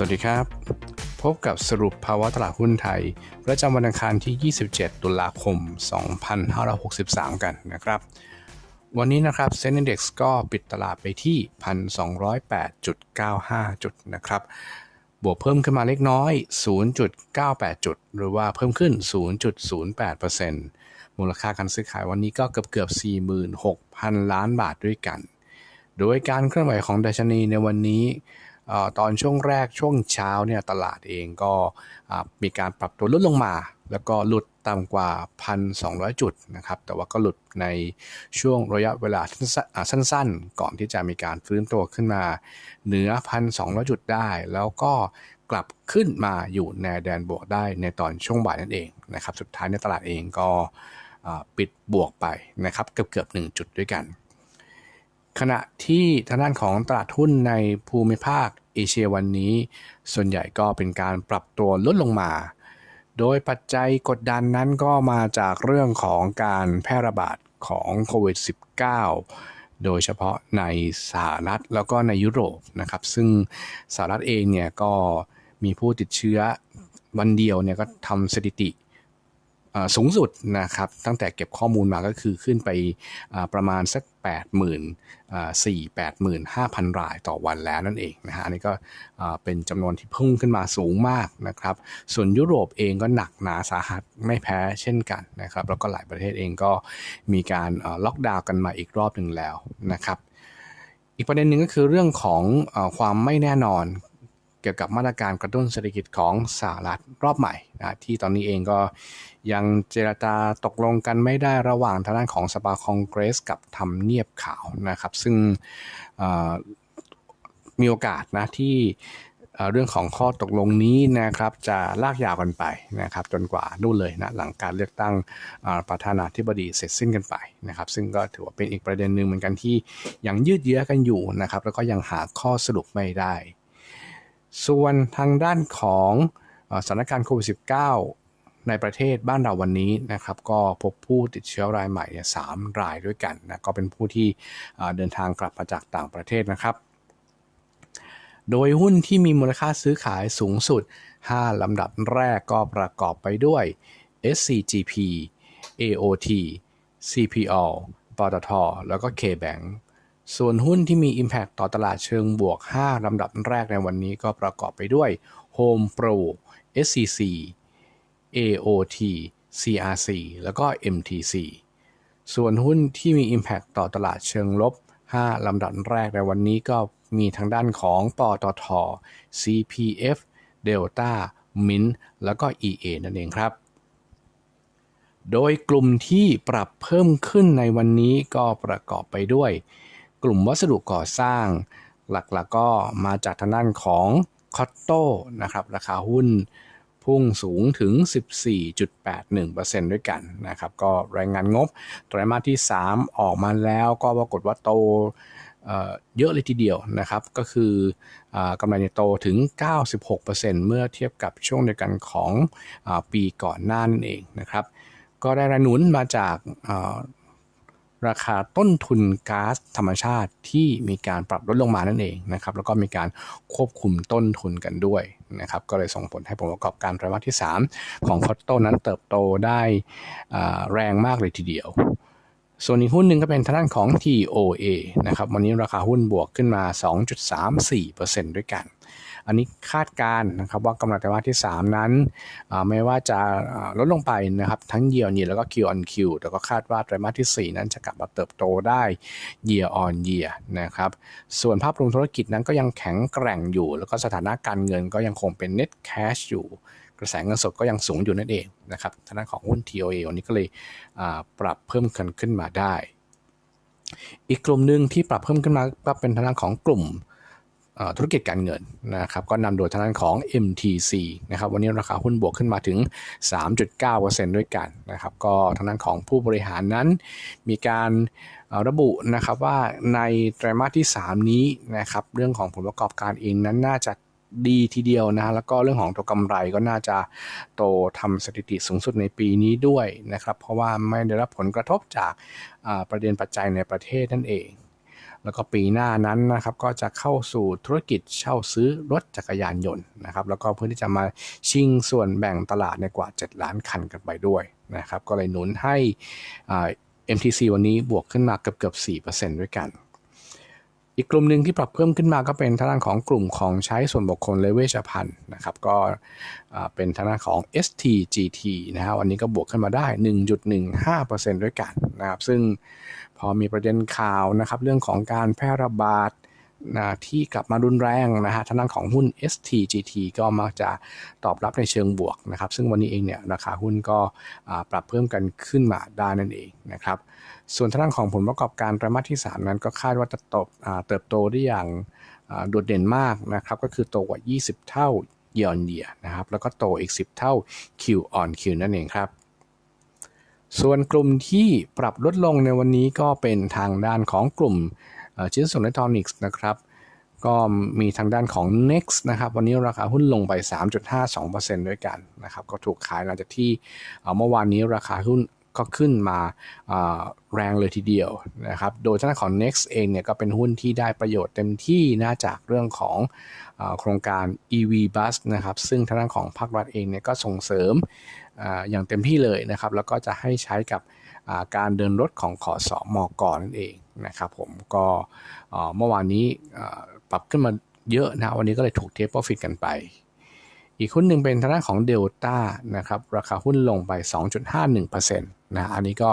สวัสดีครับ พบกับสรุปภาวะตลาดหุ้นไทย ประจำวันอังคารที่ 27 ตุลาคม 2563 กันนะครับ วันนี้นะครับเซ็นดี Index ก็ปิดตลาดไปที่ 1,208.95 จุดนะครับ บวกเพิ่มขึ้นมาเล็กน้อย 0.98 จุด หรือว่าเพิ่มขึ้น 0.08%มูลค่าการซื้อขายวันนี้ก็เกือบเกือบ 46,000 ล้านบาทด้วยกัน โดยการเคลื่อนไหวของดัชนีในวันนี้ ตอนช่วงแรกช่วงเช้าเนี่ยตลาดเองก็มีการปรับตัวลดลงมา แล้วก็หลุดต่ำกว่า 1,200 จุดนะครับแต่ว่าก็หลุดในช่วงระยะเวลาสั้นๆ ก่อนที่จะมีการฟื้นตัวขึ้นมา เหนือ 1,200 จุดได้ แล้วก็กลับขึ้นมาอยู่ในแดนบวกได้ในตอนช่วงบ่ายนั่นเองนะครับสุดท้ายในตลาดเองก็ปิดบวกไปนะครับเกือบเกือบๆ1จุดด้วยกัน ขณะที่ทางด้านของตลาดหุ้นในภูมิภาคเอเชียวันนี้ ส่วนใหญ่ก็เป็นการปรับตัวลดลงมา โดยปัจจัยกดดันนั้นก็มาจากเรื่องของการแพร่ระบาดของโควิด -19 โดยเฉพาะในสหรัฐแล้วก็ในยุโรปนะครับ ซึ่งสหรัฐเองเนี่ยก็มีผู้ติดเชื้อวันเดียวเนี่ยก็ทำสถิติ สูงสุดนะครับตั้งแต่เก็บข้อมูลมาก็คือขึ้นไปประมาณสัก 8 0 0 0 0อ่า4 8 5 0 0 0 รายต่อวันแล้วนั่นเองนะฮะอันนี้ก็เป็นจำนวนที่พุ่งขึ้นมาสูงมากนะครับ ส่วนยุโรปเองก็หนักหนาสาหัสไม่แพ้เช่นกันนะครับ แล้วก็หลายประเทศเองก็มีการล็อกดาวน์กันมาอีกรอบหนึ่งแล้วนะครับอีกประเด็นหนึ่งก็คือเรื่องของอความไม่แน่นอน กี่ยวกับมาตรการกระตุ้นเศรษฐกิจของสหรัฐรอบใหม่นะที่ตอนนี้เองก็ยังเจรจาตกลงกันไม่ได้ระหว่างทางด้านของสภาคองเกรสกับทำเนียบขาวนะครับ ซึ่งมีโอกาสนะที่เรื่องของข้อตกลงนี้นะครับจะลากยาวกันไปนะครับจนกว่านู่นเลยนะหลังการเลือกตั้งประธานาธิบดีเสร็จสิ้นกันไปนะครับซึ่งก็ถือว่าเป็นอีกประเด็นหนึ่งเหมือนกันที่ยังยืดเยื้อกันอยู่นะครับแล้วก็ยังหาข้อสรุปไม่ได้ ส่วนทางด้านของอสถานการณ์โควิด -19 ในประเทศบ้านเราวันนี้นะครับ ก็พบผู้ติดเชื้อรายใหม่สามรายด้วยกันนะก็เป็นผู้ที่เอ่อเดินทางกลับมาจากต่างประเทศนะครับ โดยหุ้นที่มีมูลค่าซื้อขายสูงสุด 5 ลำดับแรกก็ประกอบไปด้วย SCGP AOT CPO ปตท แล้วก็ KBank ส่วนหุ้นที่มี Impact ต่อตลาดเชิงบวก 5 ลำดับแรกในวันนี้ก็ประกอบไปด้วย Home Pro SCC AOT CRC แล้วก็ MTC ส่วนหุ้นที่มี Impact ต่อตลาดเชิงลบ 5 ลำดับแรกในวันนี้ก็มีทางด้านของปตท CPF Delta Mint แล้วก็ EA นั่นเองครับ โดยกลุ่มที่ปรับเพิ่มขึ้นในวันนี้ก็ประกอบไปด้วย กลุ่มวัสดุก่อสร้าง หลักๆก็มาจากทางด้านของคอตโต้นะครับราคาหุ้นพุ่งสูงถึง 14.81%ด้วยกันนะครับก็รายงานงบไตรมาสที่ 3 ออกมาแล้วก็ปรากฏว่าโตเเยอะเลยทีเดียวนะครับ ก็คืออกำไรเนี่ยโตถึง 96%เมื่อเทียบกับช่วงเดียวกันของอปีก่อนหน้านั่นเองนะครับ ก็ได้แรงหนุนมาจาก ราคาต้นทุนก๊าซธรรมชาติที่มีการปรับลดลงมานั่นเองนะครับแล้วก็มีการควบคุมต้นทุนกันด้วยนะครับก็เลยส่งผลให้ผลประกอบการไตรมาสที่ 3 ของคอตโต้นั้นเติบโตได้แรงมากเลยทีเดียว ส่วนอีกหุ้นหนึ่งก็เป็นทางด้านของ TOA นะครับวันนี้ราคาหุ้นบวกขึ้นมา 2.34%ด้วยกัน อันนี้คาดการนะครับว่ากำไรไตรมาสที่ 3 นั้นไม่ว่าจะลดลงไปนะครับทั้ง year on year แล้วก็ Q on Q แต่ก็คาดว่าไตรมาสที่ 4 นั้นจะกลับมาเติบโตได้ year on year นะครับส่วนภาพรวมธุรกิจนั้นก็ยังแข็งแกร่งอยู่ แล้วก็สถานะการเงินก็ยังคงเป็น net cash อยู่กระแสเงินสดก็ยังสูงอยู่นั่นเองนะครับทางด้านของหุ้น TOA วันนี้ก็เลยปรับเพิ่มขึ้นขึ้นมาได้ อีกกลุ่มหนึ่งที่ปรับเพิ่มขึ้นมาก็เป็นทางด้านของกลุ่ม ธุรกิจการเงินนะครับก็นำโดยทางด้านของ MTC นะครับวันนี้ราคาหุ้นบวกขึ้นมาถึง 3.9%ด้วยกันนะครับก็ทางด้านของผู้บริหารนั้น มีการระบุนะครับว่าในไตรมาสที่ 3 นี้นะครับเรื่องของผลประกอบการเองนั้นน่าจะดีทีเดียวนะแล้วก็เรื่องของตัวกำไรก็น่าจะโตทำสถิติสูงสุดในปีนี้ด้วยนะครับเพราะว่าไม่ได้รับผลกระทบจากประเด็นปัจจัยในประเทศนั่นเอง แล้วก็ปีหน้านั้นนะครับก็จะเข้าสู่ธุรกิจเช่าซื้อรถจักรยานยนต์นะครับแล้วก็เพื่อที่จะมาชิงส่วนแบ่งตลาดในกว่า 7 ล้านคันกันไปด้วยนะครับก็เลยหนุนให้อ่า MTC วันนี้บวกขึ้นมาเกือบเกือบ4%ด้วยกัน อีกกลุ่มหนึ่งที่ปรับเพิ่มขึ้นมาก็เป็นทางด้านของกลุ่มของใช้ส่วนบุคคลและเวชภัณฑ์นะครับ ก็เป็นทางด้านของ STGT นะฮะวันนี้ก็บวกขึ้นมาได้ 1.15%ด้วยกันนะครับ ซึ่งพอมีประเด็นข่าวนะครับ เรื่องของการแพร่ระบาด นะที่กลับมารุนแรงนะฮะทางด้านของหุ้น STGT ก็มักจะตอบรับในเชิงบวกนะครับ ซึ่งวันนี้เองเนี่ยราคาหุ้นก็ปรับเพิ่มกันขึ้นมาได้นั่นเองนะครับ ส่วนทางด้านของผลประกอบการไตรมาสที่ 3 นั้นก็คาดว่าจะตบเติบโตได้อย่างโดดเด่นมากนะครับ ก็คือโตกว่า 20 เท่า year on year นะครับ แล้วก็โตอีก 10 เท่า Q on Q นั่นเองครับส่วนกลุ่มที่ปรับลดลงในวันนี้ก็เป็นทางด้านของกลุ่ม ชิ้นส่วนอิเล็กทรอนิกส์นะครับก็มีทางด้านของ Next นะครับวันนี้ราคาหุ้นลงไป 3.52%ด้วยกันนะครับก็ถูกขายหลังจากที่เมื่อวานนี้ราคาหุ้นก็ขึ้นมาแรงเลยทีเดียวนะครับ โดยทางด้านของ Next เองเนี่ยก็เป็นหุ้นที่ได้ประโยชน์เต็มที่นะจากเรื่องของอโครงการ EV Bus นะครับ ซึ่งทางด้านของภาครัฐเองเนี่ยก็ส่งเสริมออย่างเต็มที่เลยนะครับ แล้วก็จะให้ใช้กับการเดินรถของขอสอมอกอนั่นเอง นะครับผมก็เมื่อวานนี้ปรับขึ้นมาเยอะนะ วันนี้ก็เลยถูกเทปโปรฟิตกันไป อีกหุ้นหนึ่งเป็นทางด้านของเดลต้านะครับ ราคาหุ้นลงไป 2.51%นะ อันนี้ก็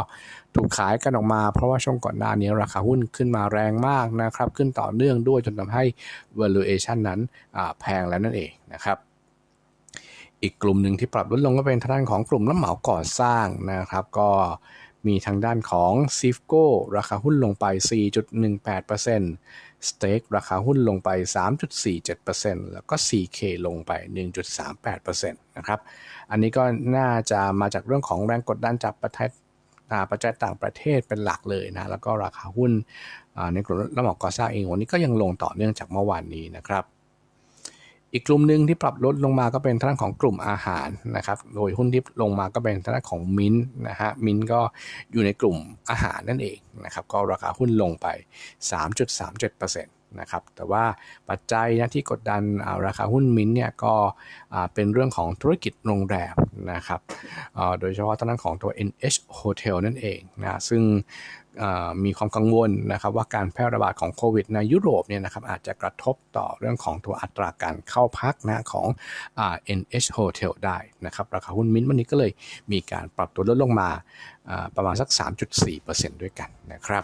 ถูกขายกันออกมา เพราะว่าช่วงก่อนหน้านี้ราคาหุ้นขึ้นมาแรงมากนะครับ ขึ้นต่อเนื่องด้วยจนทำให้ valuation นั้นแพงแล้วนั่นเองนะครับอีกกลุ่มหนึ่งที่ปรับลดลงก็เป็นทางด้านของกลุ่มรับเหมาก่อสร้างนะครับ ก็ มีทางด้านของ s i f c o ราคาหุ้นลงไป 4.18% s t a k ราคาหุ้นลงไป 3.47%แล้วก็ CK ลงไป 1.38%นะครับ อันนี้ก็น่าจะมาจากเรื่องของแรงกดดันจากประเทศปัจจัยต่างประเทศเป็นหลักเลยนะ แล้วก็ราคาหุ้นในกลุ่มรับเหมาก่อสร้างเองวันนี้ก็ยังลงต่อเนื่องจากเมื่อวานนี้นะครับ อีกกลุ่มหนึ่งที่ปรับลดลงมาก็เป็นทางด้านของกลุ่มอาหารนะครับ โดยหุ้นที่ลงมาก็เป็นทางด้านของมินนะฮะ มินก็อยู่ในกลุ่มอาหารนั่นเองนะครับ ก็ราคาหุ้นลงไป 3.37%นะครับแต่ว่าปัจจัยนะที่กดดันาราคาหุ้นมินเนี่ยก็เป็นเรื่องของธุรกิจโรงแรมนะครับโดยเฉพาะทางด้านของตัว NH Hotel นั่นเองนะซึ่งมีความกังวลนะครับว่าการแพร่ระบาดของโควิดในยุโรปเนี่ยนะครับอาจจะกระทบต่อเรื่องของตัวอัตราการเข้าพักนะของอ NH Hotel ได้นะครับราคาหุ้นมินวันนี้ก็เลยมีการปรับตัวลดลงมาอ่าประมาณสัก 3.4%ด้วยกันนะครับ